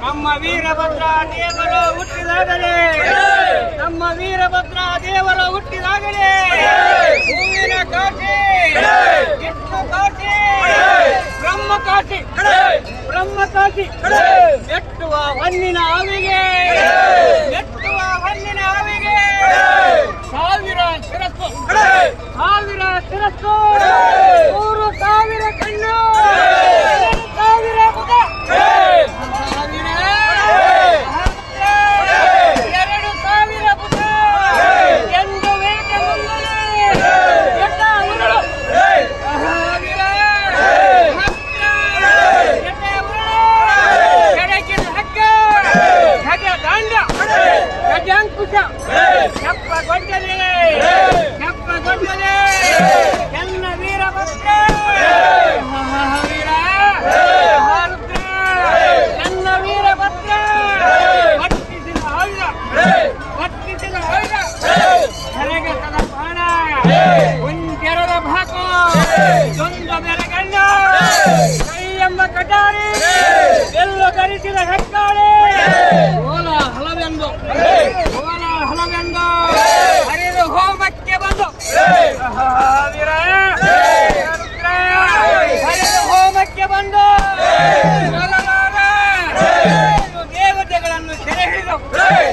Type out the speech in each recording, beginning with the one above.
ನಮ್ಮ ವೀರಭದ್ರ ದೇವರು ಹುಟ್ಟಿದಾಗಲೇ ನಮ್ಮ ವೀರಭದ್ರ ದೇವರು ಹುಟ್ಟಿದಾಗಲೇ ಹೂವಿನ ಕಾಶಿ ವಿಷ್ಣು ಕಾಶಿ ಬ್ರಹ್ಮ ಕಾಶಿ ಬ್ರಹ್ಮ ಕಾಶಿ ನೆಟ್ಟುವ ಹೊನ್ನಿನ ಆವಿಗೆ ನೆಟ್ಟುವ ಹೊನ್ನಿನ ಆವಿಗೆ ಸಾವಿರ ಶಿರಸ್ಸು ಸಾವಿರ ಶಿರಸ್ಸು Kamyonet!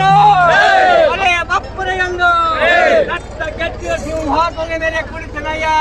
করো বলে বাপুরে গঙ্গ একটা গেটে সিংহ করে মেরে কুড়িতে নাইয়া